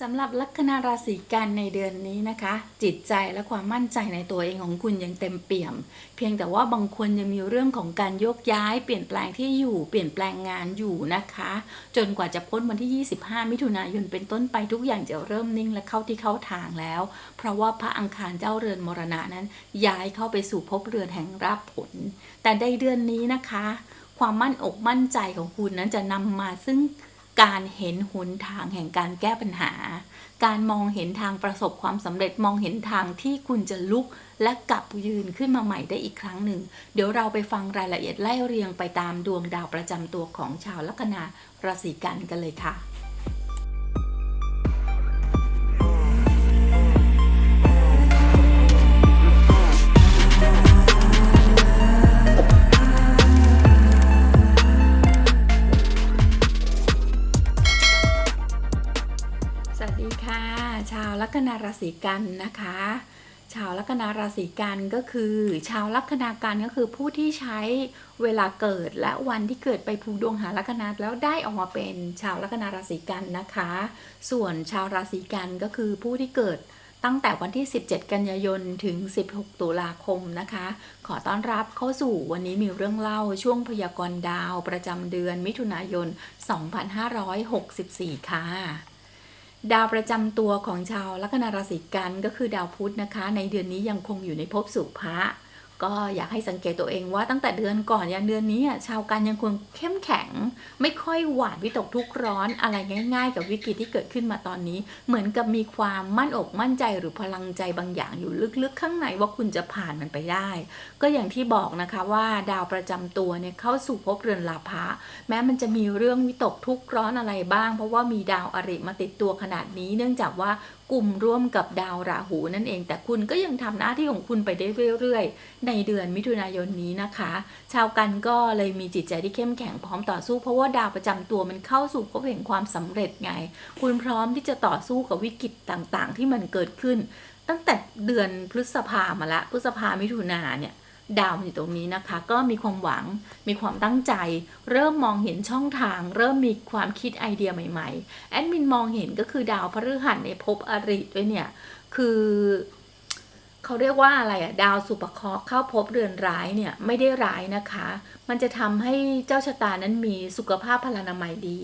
สำหรับลัคนาราศีกันในเดือนนี้นะคะ จิตใจและความมั่นใจในตัวเองของคุณยังเต็มเปี่ยม เพียงแต่ว่าบางคนยังมีเรื่องของการโยกย้ายเปลี่ยนแปลงที่อยู่เปลี่ยนแปลงงานอยู่นะคะ จนกว่าจะพ้นวันที่ 25 มิถุนายนเป็นต้นไปทุกอย่างจะเริ่มนิ่งและเข้าที่เข้าทางแล้ว เพราะว่าพระอังคารเจ้าเรือนมรณะนั้น ย้ายเข้าไปสู่ภพเรือนแห่งราบผล แต่ในเดือนนี้นะคะ ความมั่นอกมั่นใจของคุณนั้นจะนำมาซึ่ง การเห็นหนทางแห่งการแก้ปัญหา การมองเห็นทางประสบความสำเร็จมองเห็นทางที่คุณจะลุกและกลับยืนขึ้นมาใหม่ได้อีกครั้งหนึ่ง เดี๋ยวเราไปฟังรายละเอียดไล่เรียงไปตามดวงดาวประจำตัวของชาวลัคนาราศีกันกันเลยค่ะ วัสดีค่ะ ชาวลัคนาราศีกันนะคะ ชาวลัคนาราศีกันก็คือ ชาวลัคนากันก็คือผู้ที่ใช้เวลาเกิดและวันที่เกิดไปผูกดวงหาลัคนาแล้วได้ออกมาเป็นชาวลัคนาราศีกันนะคะ ส่วนชาวราศีกันก็คือผู้ที่เกิดตั้งแต่วันที่ 17 กันยายน ถึง 16 ตุลาคมนะคะ ขอต้อนรับเข้าสู่วันนี้มีเรื่องเล่าช่วงพยากรณ์ดาวประจำเดือนมิถุนายน 2564 ค่ะ ดาวประจำตัวของชาวลัคนาราศีกันก็คือดาวพุธนะคะ ในเดือนนี้ยังคงอยู่ในภพสุภะ ก็อยากให้สังเกตตัวเองว่าตั้งแต่เดือนก่อนยันเดือนนี้ชาวกันยังคงเข้มแข็ง ไม่ค่อยหวาดวิตกทุกข์ร้อนอะไรง่าย ๆ กับวิกฤตที่เกิดขึ้นมาตอนนี้ เหมือนกับมีความมั่นอกมั่นใจหรือพลังใจบางอย่างอยู่ลึกๆ ข้างในว่าคุณจะผ่านมันไปได้ ก็อย่างที่บอกนะคะว่าดาวประจำตัวเนี่ยเข้าสู่ภพเรือนลาภะแม้มันจะมีเรื่องวิตกทุกข์ร้อนอะไรบ้าง เพราะว่ามีดาวอริมาติดตัวขนาดนี้ เนื่องจากว่ากลุ่มร่วมกับดาวราหูนั่นเอง แต่คุณก็ยังทำหน้าที่ของคุณไปได้เรื่อยๆในในเดือนมิถุนายนนี้นะคะ ชาวกันก็เลยมีจิตใจที่เข้มแข็งพร้อมต่อสู้เพราะว่าดาวประจำตัวมันเข้าสู่ภพแห่งความสำเร็จไง คุณพร้อมที่จะต่อสู้กับวิกฤตต่างๆ ที่มันเกิดขึ้น ตั้งแต่เดือนพฤษภามาละพฤษภามิถุนาเนี่ยดาวมันอยู่ตรงนี้นะคะ ก็มีความหวังมีความตั้งใจ เริ่มมองเห็นช่องทาง เริ่มมีความคิดไอเดียใหม่ ๆ แอดมินมองเห็นก็คือดาวพฤหัสในภพอริด้วยเนี่ย คือ เขาเรียกว่าอะไรอะดาวสุปเคราะห์เข้าภพเรือนร้ายเนี่ยไม่ได้ร้ายนะคะ มันจะทำให้เจ้าชะตานั้นมีสุขภาพพลานามัยดี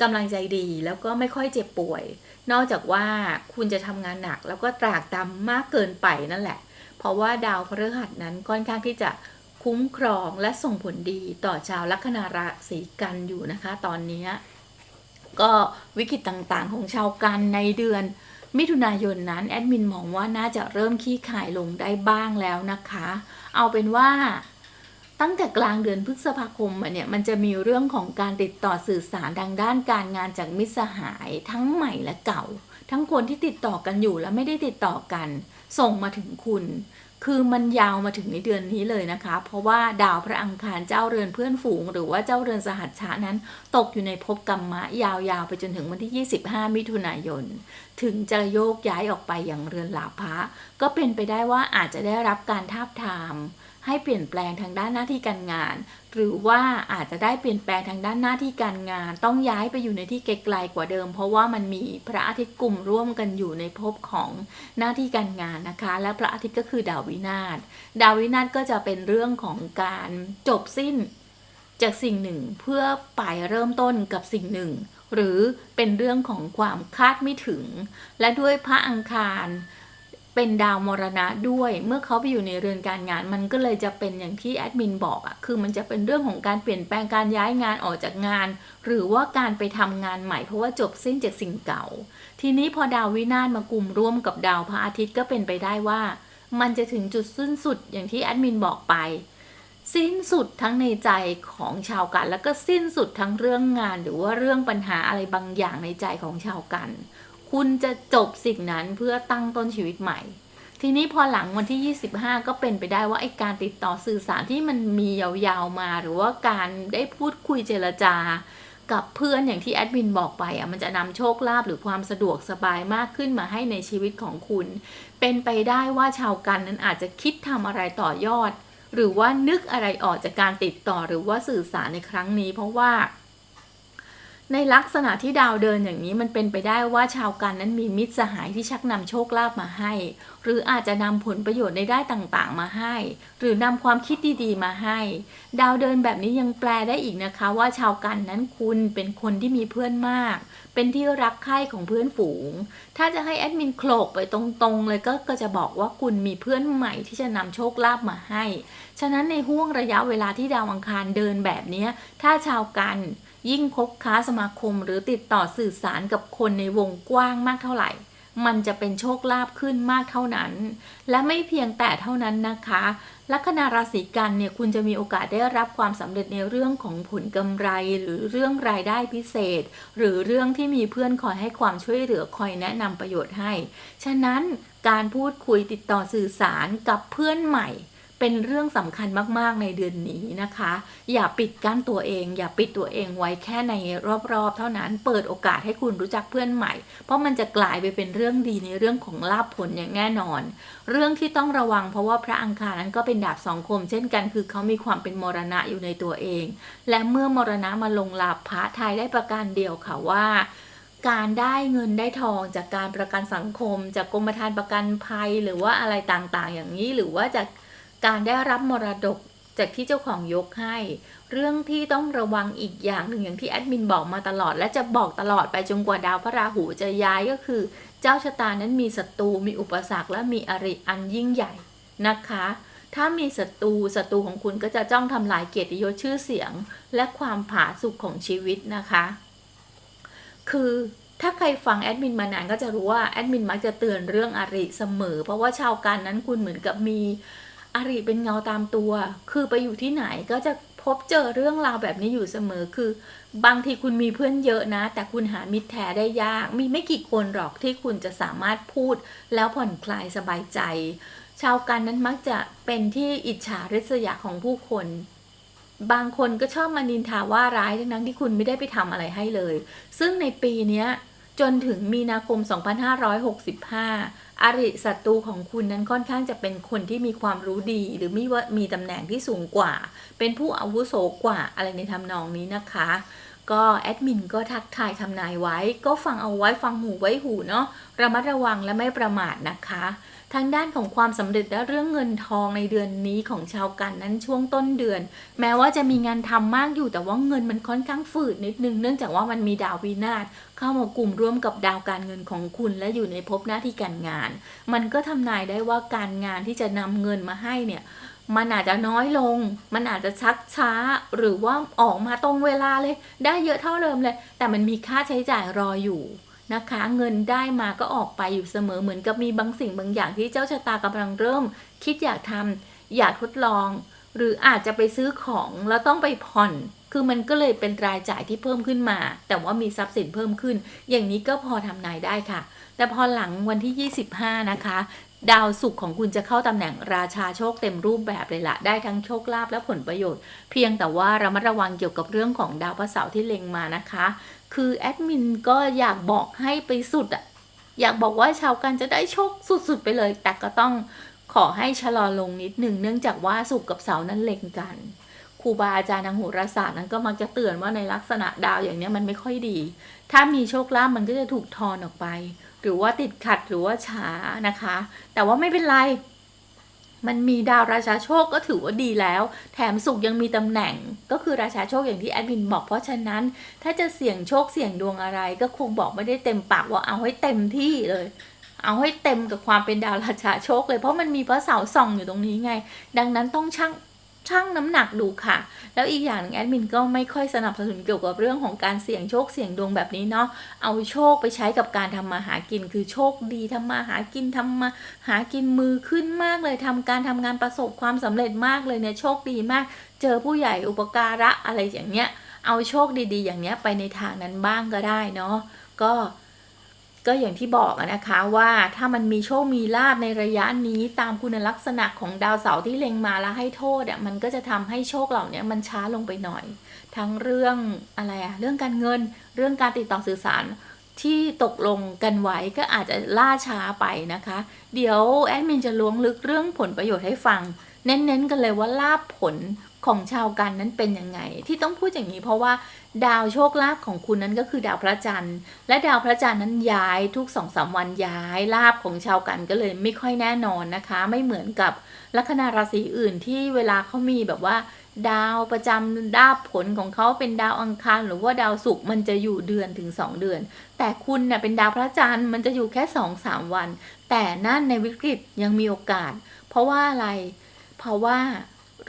กำลังใจดีแล้วก็ไม่ค่อยเจ็บป่วย นอกจากว่าคุณจะทำงานหนักแล้วก็ตรากตรำมากเกินไปนั่นแหละ เพราะว่าดาวพฤหัสนั้นค่อนข้างที่จะคุ้มครองและส่งผลดีต่อชาวลัคนาราศีกันอยู่นะคะ ตอนนี้ ก็วิกฤตต่างๆของชาวกันในเดือน มิถุนายนนั้นแอดมินมองว่าน่าจะเริ่มขี้ขายลงได้บ้างแล้วนะคะ เอาเป็นว่าตั้งแต่กลางเดือนพฤษภาคมมาเนี่ยมันจะมีเรื่องของการติดต่อสื่อสารทางด้านการงานจากมิตรสหายทั้งใหม่และเก่า ทั้งคนที่ติดต่อกันอยู่และไม่ได้ติดต่อกัน ส่งมาถึงคุณ คือมันยาวมาถึงในเดือนนี้เลยนะคะ เพราะว่าดาวพระอังคารเจ้าเรือนเพื่อนฝูง หรือว่าเจ้าเรือนสหัชชะนั้น ตกอยู่ในภพกรรมะยาวๆไปจนถึงวันที่ 25 มิถุนายน ถึงจะโยกย้ายออกไปอย่างเรือนหลาภะก็เป็นไปได้ว่าอาจจะได้รับการทาบทามให้เปลี่ยนแปลงทางด้านหน้าที่การงาน หรือว่าอาจจะได้เปลี่ยนแปลงทางด้านหน้าที่การงาน ต้องย้ายไปอยู่ในที่ไกลๆกว่าเดิม เพราะว่ามันมีพระอาทิตย์กลุ่มร่วมกันอยู่ในภพของหน้าที่การงานนะคะ และพระอาทิตย์ก็คือดาววินาศดาววินาศก็จะเป็นเรื่องของการจบสิ้น จากสิ่งหนึ่งเพื่อไปเริ่มต้นกับสิ่งหนึ่ง หรือเป็นเรื่องของความคาดไม่ถึง และด้วยพระอังคารเป็นดาวมรณะด้วย เมื่อเขาไปอยู่ในเรือนการงาน มันก็เลยจะเป็นอย่างที่แอดมินบอกอะคือมันจะเป็นเรื่องของการเปลี่ยนแปลงการย้ายงานออกจากงาน หรือว่าการไปทำงานใหม่เพราะว่าจบสิ้นจากสิ่งเก่า ทีนี้พอดาววินาศมากลุ่มร่วมกับดาวพระอาทิตย์ก็เป็นไปได้ว่า มันจะถึงจุดสิ้นสุดอย่างที่แอดมินบอกไป สิ้นสุดทั้งในใจของชาวกัน แล้วก็สิ้นสุดทั้งเรื่องงาน หรือว่าเรื่องปัญหาอะไรบางอย่างในใจของชาวกัน คุณจะจบสิ่งนั้นเพื่อตั้งต้นชีวิตใหม่ ทีนี้พอหลังวันที่ 25 ก็เป็นไปได้ว่าไอ้การติดต่อสื่อสารที่มันมียาวๆมา หรือว่าการได้พูดคุยเจรจา กับเพื่อนอย่างที่แอดมินบอกไปอะมันจะนำโชคลาภหรือความสะดวกสบายมากขึ้นมาให้ในชีวิตของคุณ เป็นไปได้ว่าชาวกันนั้นอาจจะคิดทำอะไรต่อยอด หรือว่านึกอะไรออกจากการติดต่อหรือว่าสื่อสารในครั้งนี้ เพราะว่า ในลักษณะที่ดาวเดินอย่างนี้มันเป็นไปได้ว่าชาวกันนั้นมีมิตรสหายที่ชักนำโชคลาภมาให้ หรืออาจจะนำผลประโยชน์ในได้านต่างๆ มาให้ หรือนำความคิดดีๆ มาให้ ดาวเดินแบบนี้ยังแปลได้อีกนะคะ ว่าชาวกันนั้นคุณเป็นคนที่มีเพื่อนมาก เป็นที่รักใคร่ของเพื่อนฝูง ถ้าจะให้แอดมินโคลกไปตรงๆ เลยก็ก็จะบอกว่าคุณมีเพื่อนใหม่ที่จะนำโชคลาภมาให้ ฉะนั้นในห่วงระยะเวลาที่ดาวอังคารเดินแบบนี้ถ้าชาวกัน ยิ่งคบค้าสมาคมหรือติดต่อสื่อสารกับคนในวงกว้างมากเท่าไหร่ มันจะเป็นโชคลาภขึ้นมากเท่านั้น และไม่เพียงแต่เท่านั้นนะคะ ลัคนาราศีกันเนี่ยคุณจะมีโอกาสได้รับความสำเร็จในเรื่องของผลกำไร หรือเรื่องรายได้พิเศษ หรือเรื่องที่มีเพื่อนคอยให้ความช่วยเหลือคอยแนะนำประโยชน์ให้ ฉะนั้นการพูดคุยติดต่อสื่อสารกับเพื่อนใหม่ เป็นเรื่องสำคัญมาก ๆ ในเดือนนี้นะคะ อย่าปิดกั้นตัวเอง อย่าปิดตัวเองไว้แค่ในรอบ ๆ เท่านั้น เปิดโอกาสให้คุณรู้จักเพื่อนใหม่ เพราะมันจะกลายไปเป็นเรื่องดีในเรื่องของลาภผลอย่างแน่นอน เรื่องที่ต้องระวังเพราะว่าพระอังคารนั้นก็เป็นดาบสองคม เช่นกัน คือเขามีความเป็นมรณะอยู่ในตัวเอง และเมื่อมรณะมาลงลาภพระไทยได้ประการเดียวค่ะว่าการได้เงินได้ทองจากการประกันสังคม จากกรมธรรม์ประกันภัยหรือว่าอะไรต่างๆ อย่างนี้หรือว่าจาก การได้รับมรดกจากที่เจ้าของยกให้ เรื่องที่ต้องระวังอีกอย่างหนึ่งอย่างที่แอดมินบอกมาตลอด และจะบอกตลอดไปจนกว่าดาวพระราหูจะย้ายก็คือ เจ้าชะตานั้นมีศัตรูมีอุปสรรคและมีอริอันยิ่งใหญ่นะคะ ถ้ามีศัตรูศัตรูของคุณก็จะจ้องทำลายเกียรติยศชื่อเสียง และความผาสุกของชีวิตนะคะ คือถ้าใครฟังแอดมินมานานก็จะรู้ว่าแอดมินมักจะเตือนเรื่องอริเสมอ เพราะว่าชาวการนั้นคุณเหมือนกับมี อริเป็นเงาตามตัว คือไปอยู่ที่ไหนก็จะพบเจอเรื่องราวแบบนี้อยู่เสมอ คือ บางทีคุณมีเพื่อนเยอะนะ แต่คุณหามิตรแท้ได้ยาก มีไม่กี่คนหรอกที่คุณจะสามารถพูด แล้วผ่อนคลายสบายใจ ชาวกันนั้นมักจะเป็นที่อิจฉาริษยาของผู้คน บางคนก็ชอบมานินทาว่าร้ายทั้งนั้นที่คุณไม่ได้ไปทำอะไรให้เลย ซึ่งในปีนี้ จนถึงมีนาคม 2565 อริศัตรูของคุณนั้นค่อนข้างจะเป็นคนที่มีความรู้ดี หรือมีว่ามีตำแหน่งที่สูงกว่า เป็นผู้อาวุโสกว่าอะไรในทำนองนี้นะคะ ก็แอดมินก็ทักทายทำนายไว้ ก็ฟังเอาไว้ฟังหูไว้หูเนาะระมัดระวังและไม่ประมาทนะคะ ทางด้านของความสำเร็จและเรื่องเงินทองในเดือนนี้ของชาวกันนั้นช่วงต้นเดือน แม้ว่าจะมีงานทำมากอยู่แต่ว่าเงินมันค่อนข้างฝืดนิดนึงเนื่องจากว่ามันมีดาววินาศเข้ามากลุ่มร่วมกับดาวการเงินของคุณและอยู่ในภพหน้าที่การงาน มันก็ทำนายได้ว่าการงานที่จะนำเงินมาให้เนี่ยมันอาจจะน้อยลง มันอาจจะชักช้า หรือว่าออกมาตรงเวลาเลย ได้เยอะเท่าเดิมเลย แต่มันมีค่าใช้จ่ายรออยู่ นะคะ เงินได้มาก็ออกไปอยู่เสมอเหมือนกับมีบางสิ่งบางอย่างที่เจ้าชะตากำลังเริ่ม คิดอยากทำอยากทดลอง หรืออาจจะไปซื้อของแล้วต้องไปผ่อน คือมันก็เลยเป็นรายจ่ายที่เพิ่มขึ้นมา แต่ว่ามีทรัพย์สินเพิ่มขึ้น อย่างนี้ก็พอทำนายได้ค่ะ แต่พอหลังวันที่ 25 นะคะดาวศุกร์ของคุณจะเข้าตำแหน่งราชาโชคเต็มรูปแบบเลยละได้ทั้งโชคลาภและผลประโยชน์ เพียงแต่ว่าระมัดระวังเกี่ยวกับเรื่องของดาวพระเสาร์ที่เล็งมานะคะ คือแอดมินก็อยากบอกให้ไปสุดอะอยากบอกว่าชาวกันจะได้โชคสุดๆไปเลย แต่ก็ต้องขอให้ชะลอลงนิดหนึ่งเนื่องจากว่าศุกกับเสานั้นเล็งกันครูบาอาจารย์ทางโหราศาสตร์นั้นก็มักจะเตือนว่าในลักษณะดาวอย่างนี้มันไม่ค่อยดี ถ้ามีโชคลาภมันก็จะถูกทอนออกไป หรือว่าติดขัดหรือว่าช้านะคะ แต่ว่าไม่เป็นไร มันมีดาวราชาโชคก็ถือว่าดีแล้ว แถมสุขยังมีตำแหน่ง ก็คือราชาโชคอย่างที่แอดมินบอกเพราะฉะนั้น ถ้าจะเสี่ยงโชคเสี่ยงดวงอะไร ก็คงบอกไม่ได้เต็มปากว่าเอาให้เต็มที่เลย เอาให้เต็มกับความเป็นดาวราชาโชคเลยเพราะมันมีพระเสาร์ส่องอยู่ตรงนี้ไง ดังนั้นต้องชั่ง ชั่งน้ำหนักดูค่ะ แล้วอีกอย่างนึงแอดมินก็ไม่ค่อยสนับสนุนเกี่ยวกับเรื่องของการเสี่ยงโชคเสี่ยงดวงแบบนี้เนาะเอาโชคไปใช้กับการทำมาหากิน คือโชคดีทำมาหากินทำมาหากินมือขึ้นมากเลยทำการทำงานประสบความสำเร็จมากเลยเนี่ยโชคดีมาก เจอผู้ใหญ่อุปการะอะไรอย่างเงี้ยเอาโชคดีๆ อย่างเนี้ยไปในทางนั้นบ้างก็ได้เนาะก็ ก็อย่างที่บอกนะคะว่าถ้ามันมีโชคมีลาบในระยะนี้ตามคุณลักษณะของดาวเสาร์ที่เล็งมาแล้วให้โทษอะมันก็จะทำให้โชคเหล่านี้มันช้าลงไปหน่อย ทั้งเรื่องอะไรอะเรื่องการเงิน เรื่องการติดต่อสื่อสารที่ตกลงกันไว้ก็อาจจะล่าช้าไปนะคะ เดี๋ยวแอดมินจะล้วงลึกเรื่องผลประโยชน์ให้ฟัง เน้นๆกันเลยว่าลาบผลของชาวกันนั้นเป็นยังไง ที่ต้องพูดอย่างนี้เพราะว่า ดาวโชคลาภของคุณนั้นก็คือดาวพระจันทร์ และดาวพระจันทร์นั้นย้ายทุกสองสามวันย้ายลาบของชาวกันก็เลยไม่ค่อยแน่นอนนะคะ ไม่เหมือนกับลัคนาราศีอื่นที่เวลาเขามีแบบว่า ดาวประจำดาบผลของเขาเป็นดาวอังคารหรือว่าดาวศุกร์มันจะอยู่เดือนถึง 2 เดือน แต่คุณเน่ยเป็นดาวพระจันทร์มันจะอยู่แค่2-3วัน แต่นั่นในวิกฤตยังมีโอกาส เพราะว่าอะไรเพราะว่า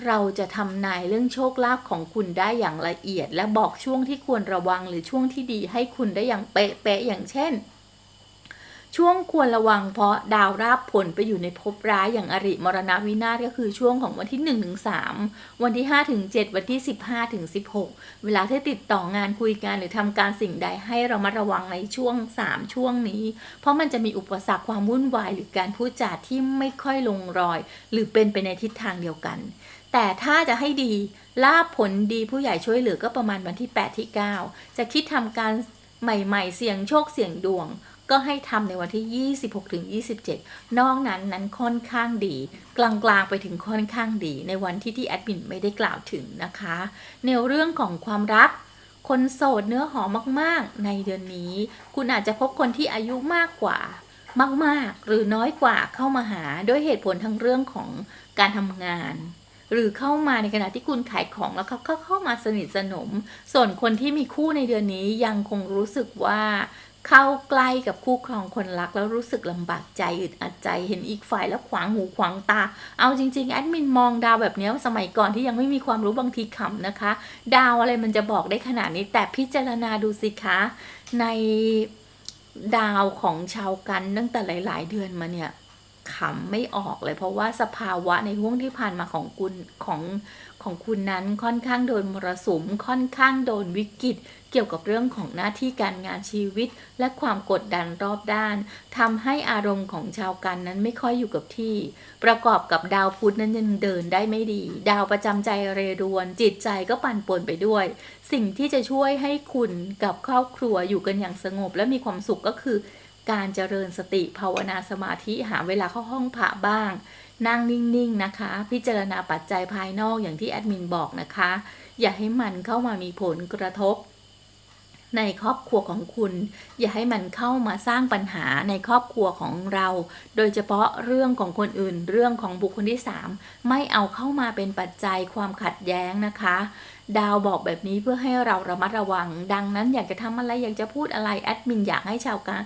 เราจะทำนายเรื่องโชคลาภของคุณได้อย่างละเอียด และบอกช่วงที่ควรระวังหรือช่วงที่ดีให้คุณได้อย่างเป๊ะๆอย่างเช่น ช่วงควรระวังเพราะดาวราบผลไปอยู่ในภพร้ายอย่างอริมรณวินาศก็คือช่วงของวันที่1ถึง3วันที่5ถึง7วันที่ 15ถึง16 เวลาที่ติดต่องานคุยกันหรือทำการสิ่งใดให้เรามาระวังในช่วง 3 ช่วงนี้ เพราะมันจะมีอุปสรรคความวุ่นวายหรือการพูดจาที่ไม่ค่อยลงรอย หรือเป็นไปในทิศทางเดียวกัน แต่ถ้าจะให้ดีลาบผลดีผู้ใหญ่ช่วยเหลือก็ประมาณวันที่8ที่9 จะคิดทำการใหม่ ๆ เสี่ยงโชคเสี่ยงดวง ก็ให้ทำในวันที่ 26ถึง27 นอกนั้นนั้นค่อนข้างดี กลางๆไปถึงค่อนข้างดี ในวันที่ที่แอดมินไม่ได้กล่าวถึงนะคะ ในเรื่องของความรัก คนโสดเนื้อหอมมากๆ ในเดือนนี้ คุณอาจจะพบคนที่อายุมากกว่ามากๆ หรือน้อยกว่าเข้ามาหาด้วยเหตุผลทั้งเรื่องของการทำงาน หรือเข้ามาในขณะที่คุณขายของแล้วเขาก็เข้ามาสนิทสนม ส่วนคนที่มีคู่ในเดือนนี้ยังคงรู้สึกว่า เข้าใกล้กับคู่ครองคนรักแล้วรู้สึกลำบากใจอึดอัดใจเห็นอีกฝ่ายแล้วขวางหูขวางตา เอาจริงๆแอดมินมองดาวแบบนี้สมัยก่อนที่ยังไม่มีความรู้บางทีขำนะคะ ดาวอะไรมันจะบอกได้ขนาดนี้แต่พิจารณาดูสิคะ ในดาวของชาวกันตั้งแต่หลาย ๆ เดือนมาเนี่ยขำไม่ออกเลยเพราะว่าสภาวะในห่วงที่ผ่านมาของคุณของ ของคุณนั้นค่อนข้างโดนมรสุมค่อนข้างโดนวิกฤต เกี่ยวกับเรื่องของหน้าที่การงานชีวิต และความกดดันรอบด้านทำให้อารมณ์ของชาวกันนั้นไม่ค่อยอยู่กับที่ ประกอบกับดาวพุธนั้นยังเดินได้ไม่ดี ดาวประจำใจเรรวน จิตใจก็ปั่นป่วนไปด้วย สิ่งที่จะช่วยให้คุณกับครอบครัวอยู่กันอย่างสงบและมีความสุขก็คือ การเจริญสติภาวนาสมาธิหาเวลาเข้าห้องพระบ้าง นั่งนิ่งๆนะคะ พิจารณาปัจจัยภายนอกอย่างที่แอดมินบอกนะคะ อย่าให้มันเข้ามามีผลกระทบ ในครอบครัวของคุณ อย่าให้มันเข้ามาสร้างปัญหาในครอบครัวของเรา โดยเฉพาะเรื่องของคนอื่น เรื่องของบุคคลที่ 3 ไม่เอาเข้ามาเป็นปัจจัยความขัดแย้งนะคะดาวบอกแบบนี้เพื่อให้เราระมัดระวัง ดังนั้นอยากจะทำอะไรอยากจะพูดอะไรแอดมินอยากให้ชาวการ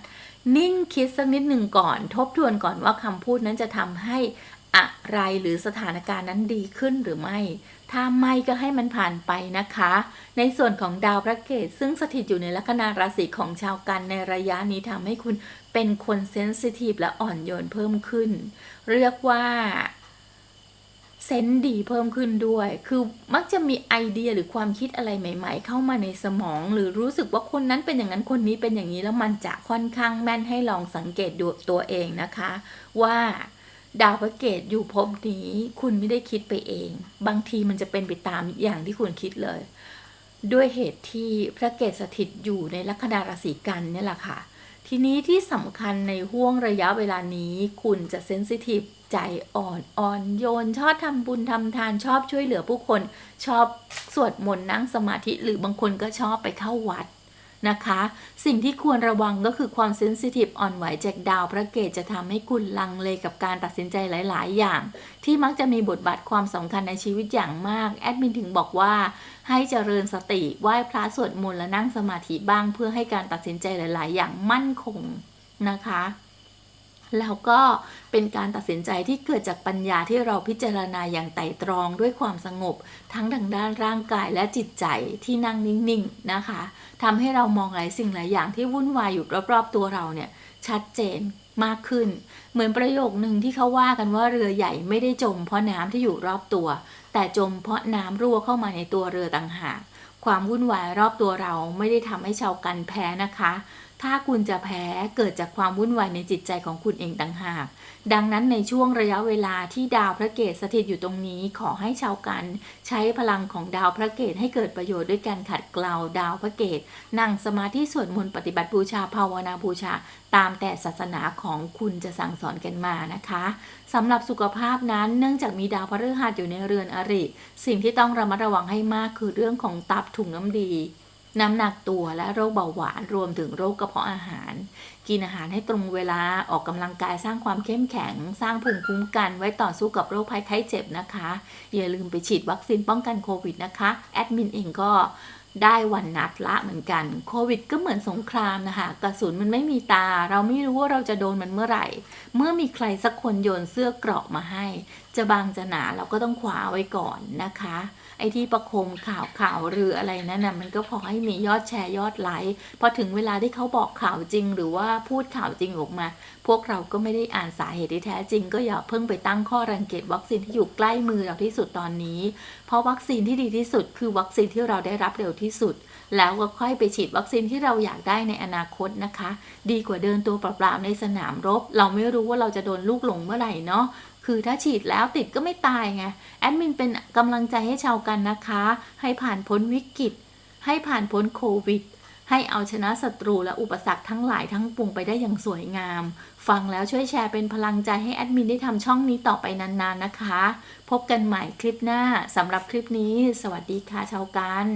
นิ่งคิดสักนิดหนึ่งก่อน ทบทวนก่อนว่าคำพูดนั้นจะทำให้ อะไรหรือสถานการณ์นั้นดีขึ้นหรือไม่ ถ้าไม่ก็ให้มันผ่านไปนะคะ ในส่วนของดาวพระเกตซึ่งสถิตอยู่ในลัคนาราศีของชาวกันในระยะนี้ทำให้คุณเป็นคนเซนซิทีฟและอ่อนโยนเพิ่มขึ้น เรียกว่าเซนส์ดีเพิ่มขึ้นด้วย คือมักจะมีไอเดียหรือความคิดอะไรใหม่ ๆ เข้ามาในสมอง หรือรู้สึกว่าคนนั้นเป็นอย่างนั้นคนนี้เป็นอย่างนี้แล้วมันจะค่อนข้างแม่นให้ลองสังเกตดูตัวเองนะคะ ว่า ดาวพระเกตอยู่ภพนี้ คุณไม่ได้คิดไปเอง บางทีมันจะเป็นไปตามอย่างที่คุณคิดเลย ด้วยเหตุที่พระเกตสถิตอยู่ในลัคนาราศีกันเนี่ยแหละค่ะ ทีนี้ที่สำคัญในห่วงระยะเวลานี้ คุณจะเซนซิทีฟใจอ่อนอ่อนโยน ชอบทำบุญทำทานชอบช่วยเหลือผู้คน ชอบสวดมนต์นั่งสมาธิหรือบางคนก็ชอบไปเข้าวัด นะคะ สิ่งที่ควรระวังก็คือความเซนซิทีฟอ่อนไหวจากดาวพระเกตจะทำให้คุณลังเลกับการตัดสินใจหลาย ๆ อย่าง ที่มักจะมีบทบาทความสำคัญในชีวิตอย่างมาก แอดมินถึงบอกว่า ให้เจริญสติไหว้พระสวดมนต์และนั่งสมาธิบ้าง เพื่อให้การตัดสินใจหลาย ๆ อย่างมั่นคงนะคะ แล้วก็เป็นการตัดสินใจที่เกิดจากปัญญาที่เราพิจารณาอย่างไต่ตรองด้วยความสงบ ทั้งทางด้านร่างกายและจิตใจที่นั่งนิ่งๆนะคะทำให้เรามองหลายสิ่งหลายอย่างที่วุ่นวายอยู่รอบๆตัวเราเนี่ยชัดเจนมากขึ้น เหมือนประโยคหนึ่งที่เขาว่ากันว่าเรือใหญ่ไม่ได้จม เพราะน้ำที่อยู่รอบตัว แต่จมเพราะน้ำรั่วเข้ามาในตัวเรือต่างหากความวุ่นวายรอบตัวเราไม่ได้ทำให้ชาวกันแพ้นะคะ ถ้าคุณจะแพ้เกิดจากความวุ่นวายในจิตใจของคุณเองต่างหาก ดังนั้นในช่วงระยะเวลาที่ดาวพระเกตสถิตอยู่ตรงนี้ขอให้ชาวกัน ใช้พลังของดาวพระเกตให้เกิดประโยชน์ด้วยการขัดเกลาดาวพระเกตนั่งสมาธิสวดมนต์ปฏิบัติบูชาภาวนาบูชา ตามแต่ศาสนาของคุณจะสั่งสอนกันมานะคะสำหรับสุขภาพนั้นเนื่องจากมีดาวพฤหัสอยู่ในเรือนอริ สิ่งที่ต้องระมัดระวังให้มากคือเรื่องของตับถุงน้ำดี น้ำหนักตัวและโรคเบาหวานรวมถึงโรคกระเพาะอาหาร กินอาหารให้ตรงเวลาออกกำลังกายสร้างความเข้มแข็ง สร้างภูมิคุ้มกันไว้ต่อสู้กับโรคภัยไข้เจ็บนะคะ อย่าลืมไปฉีดวัคซีนป้องกันโควิดนะคะ แอดมินเองก็ได้วันนัดละเหมือนกันโควิดก็เหมือนสงครามนะคะกระสุนมันไม่มีตา เราไม่รู้ว่าเราจะโดนมันเมื่อไหร่ เมื่อมีใครสักคนโยนเสื้อเกราะมาให้ จะบางจะหนาเราก็ต้องคว้าไว้ก่อนนะคะ ไอ้ที่ประโคมข่าวข่าวหรืออะไรนั่นนะมันก็พอให้มียอดแชร์ยอดไลค์พอถึงเวลาที่เขาบอกข่าวจริง หรือว่าพูดข่าวจริงออกมา พวกเราก็ไม่ได้อ่านสาเหตุที่แท้จริง ก็อย่าเพิ่งไปตั้งข้อรังเกียจวัคซีนที่อยู่ใกล้มือเราที่สุดตอนนี้ เพราะวัคซีนที่ดีที่สุด คือวัคซีนที่เราได้รับเร็วที่สุด แล้วก็ค่อยไปฉีดวัคซีนที่เราอยากได้ในอนาคตนะคะ ดีกว่าเดินตัวเปล่าๆในสนามรบ เราไม่รู้ว่าเราจะโดนลูกหลงเมื่อไหร่เนาะ คือถ้าฉีดแล้วติดก็ไม่ตายไง แอดมินเป็นกำลังใจให้ชาวกันนะคะ ให้ผ่านพ้นวิกฤต ให้ผ่านพ้นโควิด ให้เอาชนะศัตรูและอุปสรรคทั้งหลายทั้งปวงไปได้อย่างสวยงาม ฟังแล้วช่วยแชร์เป็นพลังใจให้แอดมินได้ทำช่องนี้ต่อไปนานๆนะคะ พบกันใหม่คลิปหน้าสำหรับคลิปนี้ สวัสดีค่ะชาวกัน